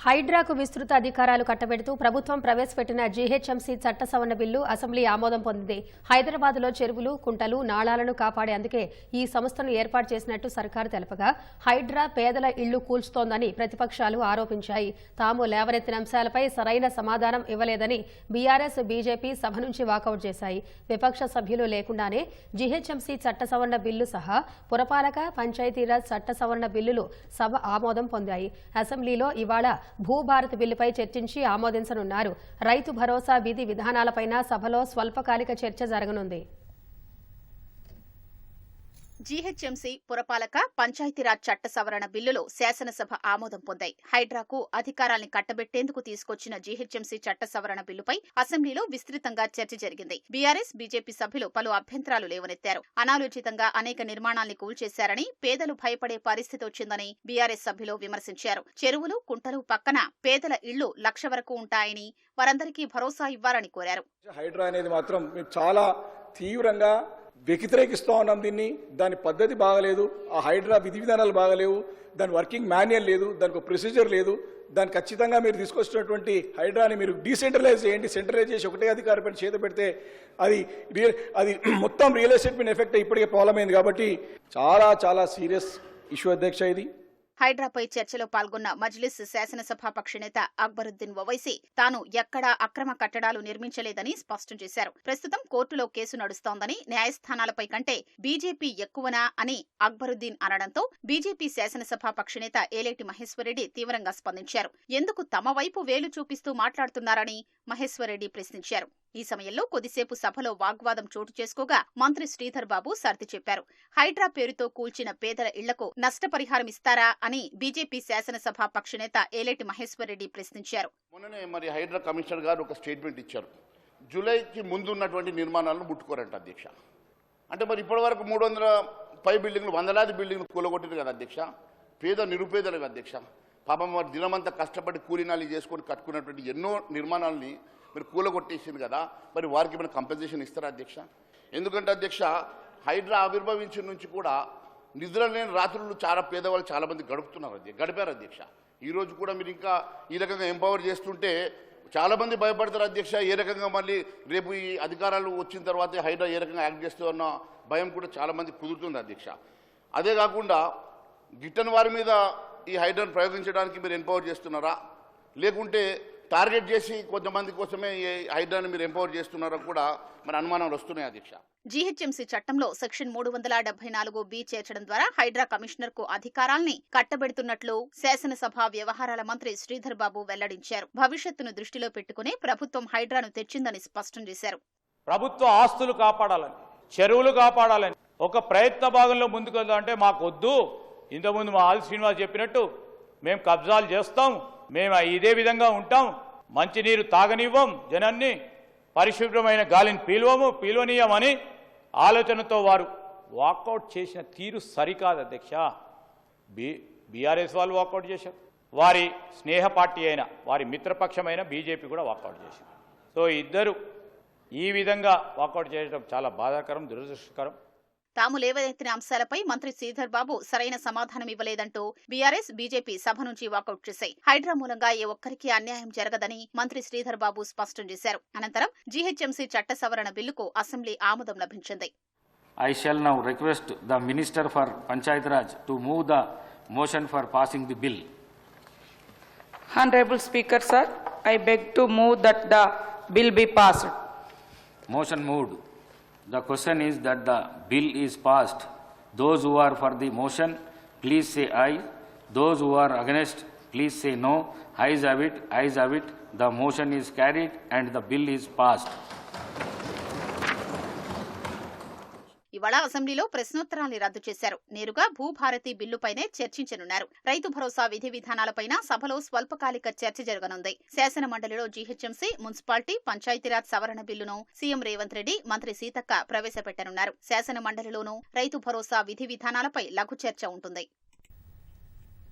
హైడ్రాకు విస్తృత అధికారాలు కట్టబెడుతూ ప్రభుత్వం ప్రవేశపెట్టిన జీహెచ్ఎంసీ చట్ట సవరణ బిల్లు అసెంబ్లీ ఆమోదం పొందింది. హైదరాబాద్లో చెరువులు కుంటలు నాళాలను కాపాడేందుకే ఈ సంస్థను ఏర్పాటు చేసినట్టు సర్కారు తెలపగా హైడ్రా పేదల ఇళ్ళు కూల్చుతోందని ప్రతిపక్షాలు ఆరోపించాయి. తాము లేవనెత్తిన అంశాలపై సరైన సమాధానం ఇవ్వలేదని బీఆర్ఎస్ బీజేపీ సభ నుంచి వాకౌట్ చేశాయి. విపక్ష సభ్యులు లేకుండానే జీహెచ్ఎంసీ చట్ట సవరణ బిల్లు సహా పురపాలక పంచాయతీరాజ్ చట్ట సవరణ బిల్లులు సభ ఆమోదం పొందాయి. అసెంబ్లీలో ఇవాళ భూభారత్ బిల్లుపై చర్చించి ఆమోదించనున్నారు. రైతు భరోసా విధి విధానాలపైన సభలో స్వల్పకాలిక చర్చ జరగనుంది. జీహెచ్ఎంసీ పురపాలక పంచాయతీరాజ్ చట్ట సవరణ బిల్లులు శాసనసభ ఆమోదం పొందాయి. హైడ్రాకు అధికారాల్ని కట్టబెట్టేందుకు తీసుకొచ్చిన జీహెచ్ఎంసీ చట్ట సవరణ బిల్లుపై అసెంబ్లీలో విస్తృతంగా చర్చ జరిగింది. బీఆర్ఎస్ బీజేపీ సభ్యులు పలు అభ్యంతరాలు లేవనెత్తారు. అనాలోచితంగా అనేక నిర్మాణాల్ని కూల్చేశారని పేదలు భయపడే పరిస్థితి వచ్చిందని బీఆర్ఎస్ సభ్యులు విమర్శించారు. చెరువులు కుంటలు పక్కన పేదల ఇళ్ళు లక్ష వరకు ఉంటాయని వారందరికీ భరోసా ఇవ్వాలని కోరారు. హైడ్రా అనేది మాత్రం చాలా తీవ్రంగా వ్యతిరేకిస్తూ ఉన్నాం దీన్ని. దాని పద్ధతి బాగలేదు. ఆ హైడ్రా విధి విధానాలు బాగలేవు. దాని వర్కింగ్ మాన్యువల్ లేదు. దానికి ఒక ప్రొసీజర్ లేదు. దాన్ని ఖచ్చితంగా మీరు తీసుకొచ్చినటువంటి హైడ్రాని మీరు డీసెంట్రలైజ్ చేయండి. సెంట్రలైజ్ చేసి ఒకటే అధికారి పైన చేత పెడితే అది రియల్ అది మొత్తం రియల్ ఎస్టేట్ మీద ఎఫెక్ట్ ఇప్పటికే ప్రాబ్లం అయింది కాబట్టి చాలా చాలా సీరియస్ ఇష్యూ అధ్యక్ష ఇది. హైడ్రాపై చర్చలో పాల్గొన్న మజ్లిస్ శాసనసభాపక్ష నేత అక్బరుద్దీన్ ఒవైసీ తాను ఎక్కడా అక్రమ కట్టడాలు నిర్మించలేదని స్పష్టం చేశారు. ప్రస్తుతం కోర్టులో కేసు నడుస్తోందని న్యాయస్థానాలపై కంటే బీజేపీ ఎక్కువనా అని అక్బరుద్దీన్ అనడంతో బీజేపీ శాసనసభాపక్ష నేత ఏలేటి మహేశ్వరరెడ్డి తీవ్రంగా స్పందించారు. ఎందుకు తమ వైపు వేలు చూపిస్తూ మాట్లాడుతున్నారని మహేశ్వరరెడ్డి ప్రశ్నించారు. ఈ సమయంలో కొద్దిసేపు సభలో వాగ్వాదం చోటు చేసుకోగా మంత్రి శ్రీధర్ బాబు సర్ది చెప్పారు. హైడ్రా పేరుతో కూల్చిన పేదల ఇళ్ళకు నష్టపరిహారం ఇస్తారా అని బీజేపీ శాసనసభ పక్షనేత ఏలేటి మహేశ్వరరెడ్డి ప్రశ్నించారు. మొన్ననే మరి హైడ్రా కమిషనర్ గారు ఒక స్టేట్మెంట్ ఇచ్చారు. జూలైకి ముందు ఉన్నటువంటి నిర్మాణాలను ముట్టుకోరంట అధ్యక్ష. అంటే మరి ఇప్పటి వరకు మూడు వందల పై బిల్డింగ్లు వందలాది బిల్డింగ్లు కూలగొట్టింది కదా అధ్యక్ష. పేద నిరుపేదలకు అధ్యక్ష. పాపం మరి దినమంతా కష్టపడి కూలీనాలు చేసుకొని కట్టుకున్నటువంటి ఎన్నో నిర్మాణాలని మీరు కూలగొట్టేసింది కదా మరి వారికి ఏమైనా కంపెన్సేషన్ ఇస్తారా అధ్యక్ష? ఎందుకంటే అధ్యక్ష హైడ్రా ఆవిర్భవించిన నుంచి కూడా నిద్ర లేని రాత్రులు చాలా పేదవాళ్ళు చాలా మంది గడుపుతున్నారు అధ్యక్ష గడిపారు అధ్యక్ష. ఈ రోజు కూడా మీరు ఇంకా ఈ రకంగా ఎంపవర్ చేస్తుంటే చాలా మంది భయపడతారు అధ్యక్ష ఏ రకంగా మళ్ళీ రేపు ఈ అధికారాలు వచ్చిన తర్వాత హైడ్రా ఏ రకంగా యాక్ట్ చేస్తారన్న భయం కూడా చాలా మంది కుదురుతుంది అధ్యక్ష. అదే కాకుండా గిట్టని వారి మీద ఈ హైడ్రాను ప్రయోగించడానికి మీరు ఎంపవర్ చేస్తున్నారా? లేకుంటే టార్గెట్ చేసి కొంతమంది కోసమే ఈ హైడ్రాను మీరు ఎంపవర్ చేస్తున్నారా కూడా మన అనుమానాలు వస్తున్నాయి అధ్యక్ష. జీహెచ్ఎంసీ చట్టంలో సెక్షన్ మూడు వందల డెబ్బై నాలుగు బి చేర్చడం ద్వారా హైడ్రా కమిషనర్కు అధికారాల్ని కట్టబెడుతున్నట్లు శాసనసభ వ్యవహారాల మంత్రి శ్రీధర్ బాబు వెల్లడించారు. భవిష్యత్తును దృష్టిలో పెట్టుకుని ప్రభుత్వం హైడ్రాను తెచ్చిందని స్పష్టం చేశారు. ప్రభుత్వ ఆస్తులు కాపాడాలని చెరువులు కాపాడాలని ఒక ప్రయత్న భాగంలో ముందుకు వెళ్దామంటే మాకు వద్దు ఇంతకుముందు మా ఆల్ శ్రీనివాస్ చెప్పినట్టు మేము కబ్జాలు చేస్తాం. మేము ఇదే విధంగా ఉంటాం. మంచినీరు తాగనివ్వం. జనాన్ని పరిశుభ్రమైన గాలిని పీల్వము పీల్వనీయమని ఆలోచనతో వారు వాకౌట్ చేసిన తీరు సరికాదు అధ్యక్ష. బీ బీఆర్ఎస్ వాళ్ళు వాకౌట్ చేశారు. వారి స్నేహ పార్టీ అయిన వారి మిత్రపక్షమైన బీజేపీ కూడా వాకౌట్ చేసింది. సో ఇద్దరు ఈ విధంగా వాకౌట్ చేయడం చాలా బాధాకరం దురదృష్టకరం. తాము లేవదెత్తిన అంశాలపై మంత్రి శ్రీధర్ బాబు సరైన సమాధానం ఇవ్వలేదంటూ బీఆర్ఎస్ బీజేపీ సభ నుంచి వాకౌట్ చేశాయి. హైడ్రా మూలంగా ఏ ఒక్కరికీ అన్యాయం జరగదని మంత్రి శ్రీధర్ బాబు స్పష్టం చేశారు. అనంతరం జీహెచ్ఎంసీ చట్ట సవరణ బిల్లుకు అసెంబ్లీ ఆమోదం లభించింది. I shall now request the minister for panchayat raj to move the motion for passing the bill honourable speaker sir I beg to move that the bill be passed motion moved The question is that the bill is passed. Those who are for the motion, please say aye. Those who are against, please say no. Ayes have it, ayes have it. The motion is carried and the bill is passed. ఇవాళ అసెంబ్లీలో ప్రశ్నోత్తరాల్ని రద్దు చేశారు. నేరుగా భూభారతి బిల్లుపైనే చర్చించనున్నారు. రైతు భరోసా విధి విధానాలపైన సభలో స్వల్పకాలిక చర్చ జరగనుంది. శాసన మండలిలో జీహెచ్ఎంసీ మున్సిపాలిటీ పంచాయతీరాజ్ సవరణ బిల్లును సీఎం రేవంత్ రెడ్డి మంత్రి సీతక్క ప్రవేశపెట్టనున్నారు. శాసన మండలిలోనూ రైతు భరోసా విధి విధానాలపై లఘు చర్చ ఉంటుంది.